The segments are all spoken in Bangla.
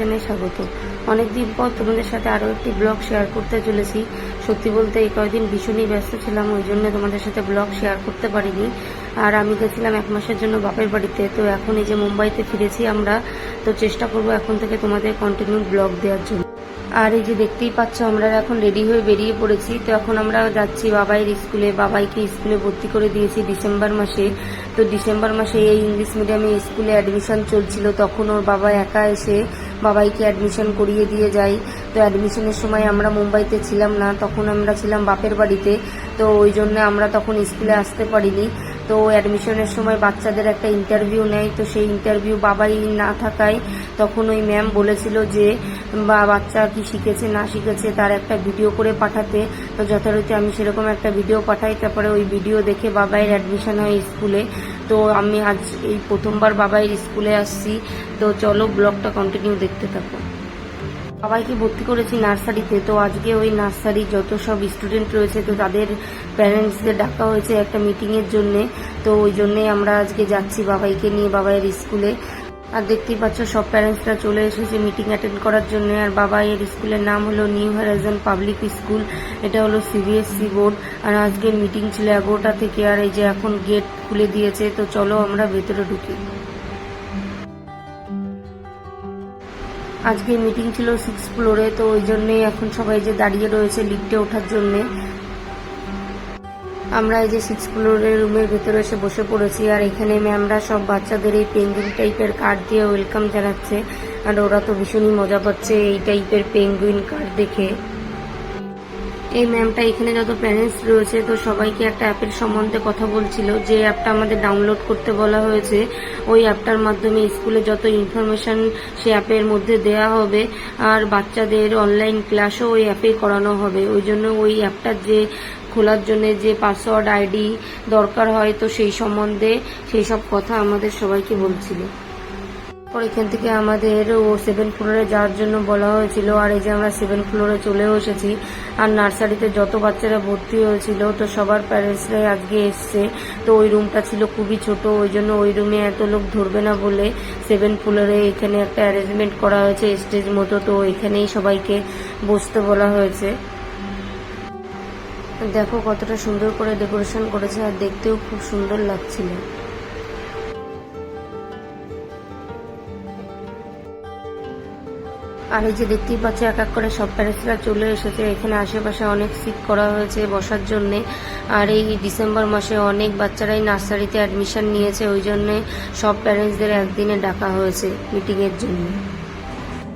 জানাই স্বাগত। অনেকদিন পর তোমাদের সাথে আরও একটি ব্লগ শেয়ার করতে চলেছি। সত্যি বলতে এই কয়েকদিন ভীষণই ব্যস্ত ছিলাম, ওই জন্য তোমাদের সাথে ব্লগ শেয়ার করতে পারিনি। আর আমি গেছিলাম এক মাসের জন্য বাপের বাড়িতে, তো এখন এই যে মুম্বাইতে ফিরেছি আমরা, তো চেষ্টা করব এখন থেকে তোমাদের কন্টিনিউ ব্লগ দেওয়ার জন্য। আর এই যে দেখতেই পাচ্ছ, আমরা এখন রেডি হয়ে বেরিয়ে পড়েছি। তো এখন আমরা যাচ্ছি বাবাইয়ের স্কুলে। বাবাইকে স্কুলে ভর্তি করে দিয়েছি ডিসেম্বর মাসে। তো ডিসেম্বর মাসে এই ইংলিশ মিডিয়ামে স্কুলে অ্যাডমিশন চলছিল। তখন ওর বাবা একা এসে বাবাইকে অ্যাডমিশন করিয়ে দিয়ে যায়। তো অ্যাডমিশনের সময় আমরা মুম্বাইতে ছিলাম না, তখন আমরা ছিলাম বাপের বাড়িতে। তো ওই জন্য আমরা তখন স্কুলে আসতে পারিনি। তো অ্যাডমিশনের সময় বাচ্চাদের একটা ইন্টারভিউ নেয়। তো সেই ইন্টারভিউ বাবাই না থাকায় তখন ওই ম্যাম বলেছিল যে বা বাচ্চা কি শিখেছে, না শিখেছে, তার একটা ভিডিও করে পাঠাতে। তো যথারীতি আমি সেরকম একটা ভিডিও পাঠাই, তারপরে ওই ভিডিও দেখে বাবাইয়ের অ্যাডমিশন হয় স্কুলে তো আমি আজ এই প্রথমবার বাবাইয়ের স্কুলে আসছি। তো চলো ব্লগটা কন্টিনিউ দেখতে থাকো। সবাইকে ভর্তি করেছি নার্সারিতে। তো আজকে ওই নার্সারি যত সব স্টুডেন্ট রয়েছে, তো তাদের প্যারেন্টসদের ডাকা হয়েছে একটা মিটিংয়ের জন্যে। তো ওই জন্যই আমরা আজকে যাচ্ছি বাবাইকে নিয়ে, বাবাইয়ের স্কুলে আর দেখতেই পাচ্ছ, সব প্যারেন্টসরা চলে এসেছে মিটিং অ্যাটেন্ড করার জন্য। আর বাবাইয়ের স্কুলের নাম হলো নিউ হ্যারাজন পাবলিক স্কুল এটা হলো সিবিএসসি বোর্ড আর আজকে মিটিং ছিল এগারোটা থেকে। আর এই যে এখন গেট খুলে দিয়েছে, তো চলো আমরা ভেতরে ঢুকি। আজকে মিটিং ছিল সিক্স ফ্লোরে তো ওই জন্যই এখন সবাই যে দাঁড়িয়ে রয়েছে লিফটে ওঠার জন্য। আমরা এই যে সিক্স ফ্লোরের রুমের ভেতরে এসে বসে পড়েছি, আর এখানে ম্যামরা সব বাচ্চাদের এই পেঙ্গুইন টাইপের কার্ড দিয়ে ওয়েলকাম জানাচ্ছে। আর ওরা তো ভীষণই মজা পাচ্ছে এই টাইপের পেঙ্গুইন কার্ড দেখে। এই ম্যামটা এখানে যত প্যারেন্টস রয়েছে, তো সবাইকে একটা অ্যাপের সম্বন্ধে কথা বলছিল। যে অ্যাপটা আমাদের ডাউনলোড করতে বলা হয়েছে, ওই অ্যাপটার মাধ্যমে স্কুলে যত ইনফরমেশন সে অ্যাপের মধ্যে দেয়া হবে, আর বাচ্চাদের অনলাইন ক্লাসও ওই অ্যাপেই করানো হবে। ওই জন্য ওই অ্যাপটার যে খোলার জন্য যে পাসওয়ার্ড আইডি দরকার হয় তো সেই সম্বন্ধে সেই সব কথা আমাদের সবাইকে বলছিল। পর এখান থেকে আমাদের ও সেভেন ফ্লোরে যাওয়ার জন্য বলা হয়েছিল, আর এই যে আমরা সেভেন ফ্লোরে চলেও এসেছি, আর নার্সারিতে যত বাচ্চারা ভর্তি হয়েছিল, তো সবার প্যারেন্টসরাই আজকে এসছে। তো ওই রুমটা ছিল খুবই ছোট, ওই জন্য ওই রুমে এত লোক ধরবে না বলে সেভেন ফ্লোরে এখানে একটা অ্যারেঞ্জমেন্ট করা হয়েছে স্টেজ মতো, তো এখানেই সবাইকে বসতে বলা হয়েছে। দেখো কতটা সুন্দর করে ডেকোরেশন করেছে আর দেখতেও খুব সুন্দর লাগছিল। আর এই যে দেখতেই পাচ্ছ, এক এক করে সব প্যারেন্টসরা চলে এসেছে। এখানে আশেপাশে অনেক সিট করা হয়েছে বসার জন্যে। আর এই ডিসেম্বর মাসে অনেক বাচ্চারাই নার্সারিতে অ্যাডমিশন নিয়েছে, ওই জন্যে সব প্যারেন্টসদের একদিনে ডাকা হয়েছে মিটিংয়ের জন্য।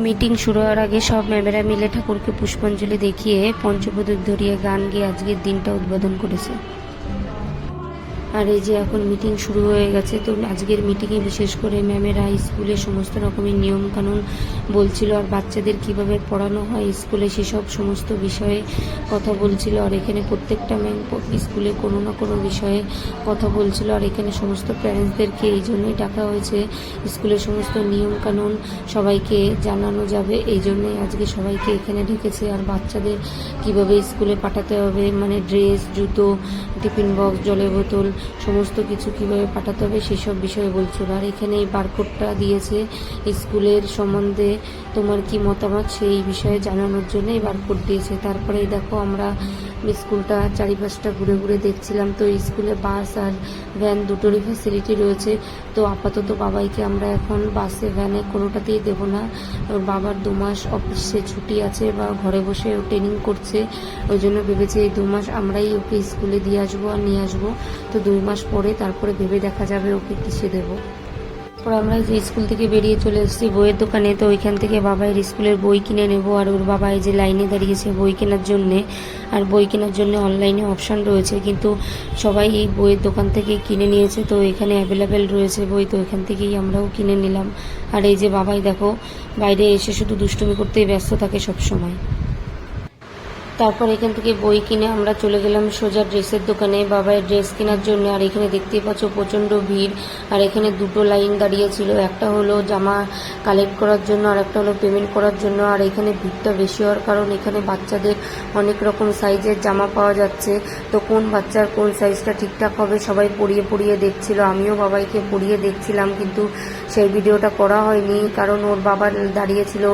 মিটিং শুরু হওয়ার আগে সব ম্যামেরা মিলে ঠাকুরকে পুষ্পাঞ্জলি দেখিয়ে পঞ্চপ্রদীপ ধরিয়ে গান গিয়ে আজকের দিনটা উদ্বোধন করেছে। আর এই যে এখন মিটিং শুরু হয়ে গেছে, তো আজকের মিটিংয়ে বিশেষ করে ম্যামেরা স্কুলে সমস্ত রকমের নিয়ম কানুন বলছিল, আর বাচ্চাদের কীভাবে পড়ানো হয়, স্কুলে সেসব সমস্ত বিষয়ে কথা বলছিল, আর এখানে প্রত্যেকটা ম্যাম স্কুলে কোনো না কোনো বিষয়ে কথা বলছিল, আর এখানে সমস্ত প্যারেন্টসদেরকে এই জন্যই ডাকা হয়েছে, স্কুলের সমস্ত নিয়ম কানুন সবাইকে জানানো যাবে, এই জন্যই আজকে সবাইকে এখানে ডেকেছে, আর বাচ্চাদের কীভাবে স্কুলে পাঠাতে হবে মানে ড্রেস জুতো টিফিন বক্স, জলের বোতল, সমস্ত কিছু কীভাবে পাঠাতে হবে সেসব বিষয়ে বলছিল আর এখানে এই বারকোডটা দিয়েছে স্কুলের সম্বন্ধে তোমার কি মতামত সেই বিষয়ে জানানোর জন্য এই বারকোড দিয়েছে। তারপরে দেখো আমরা স্কুলটা চারিপাশটা ঘুরে ঘুরে দেখছিলাম। তো স্কুলে বাস আর ভ্যান দুটোরই ফ্যাসিলিটি রয়েছে। তো আপাতত বাবাইকে আমরা এখন বাসে, ভ্যানে কোনোটাতেই দেব না। বাবার দু মাস অফিসে ছুটি আছে বা ঘরে বসে ও ট্রেনিং করছে। ওই জন্য ভেবেছি এই দু মাস আমরাই ওকে স্কুলে দিয়ে আসব। আর নিয়ে আসব। তো দুই মাস পরে তারপরে ভেবে দেখা যাবে ওকে কিসে দেবো। তারপর আমরা যে স্কুল থেকে বেরিয়ে চলে এসেছি বইয়ের দোকানে, তো ওইখান থেকে বাবাইয়ের স্কুলের বই কিনে নেব, আর ওর বাবা এই যে লাইনে দাঁড়িয়েছে বই কেনার জন্যে। আর বই কেনার জন্য অনলাইনে অপশান রয়েছে, কিন্তু সবাই এই বইয়ের দোকান থেকে কিনে নিয়েছে, তো এখানে অ্যাভেলেবেল রয়েছে বই, তো এখান থেকেই আমরাও কিনে নিলাম। আর এই যে বাবাই দেখো, বাইরে এসে শুধু দুষ্টুমি করতেই ব্যস্ত থাকে সব সময়। তারপর এখান থেকে বই কিনে আমরা চলে গেলাম সোজা ড্রেসের দোকানে। বাবাইয়ের ড্রেস কেনার জন্য, আর এখানে দেখতেই পাচ্ছ প্রচণ্ড ভিড়। আর এখানে দুটো লাইন দাঁড়িয়ে ছিল, একটা হলো জামা কালেক্ট করার জন্য, আর একটা হলো পেমেন্ট করার জন্য। আর এখানে ভিড়টা বেশি হওয়ার কারণ, এখানে বাচ্চাদের অনেক রকম সাইজের জামা পাওয়া যাচ্ছে। তো কোন বাচ্চার কোন সাইজটা ঠিকঠাক হবে সবাই পরিয়ে পরিয়ে দেখছিল। আমিও বাবাইকে পরিয়ে দেখছিলাম, কিন্তু সেই ভিডিওটা করা হয়নি, কারণ ওর বাবা দাঁড়িয়েছিল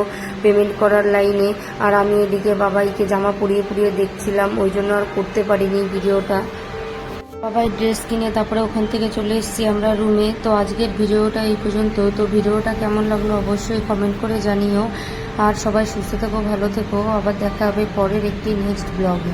পেমেন্ট করার লাইনে। আর আমি এদিকে বাবাইকে জামা পরিয়ে দেখছিলাম, ওই জন্য আর করতে পারিনি ভিডিওটা। বাবাই ড্রেস কিনে তারপরে ওখান থেকে চলে এসেছি আমরা রুমে। তো আজকের ভিডিওটা এই পর্যন্ত। তো ভিডিওটা কেমন লাগল অবশ্যই কমেন্ট করে জানিও। আর সবাই সুস্থ থেকো, ভালো থেকো। আবার দেখা হবে পরের একটি নেক্সট ব্লগে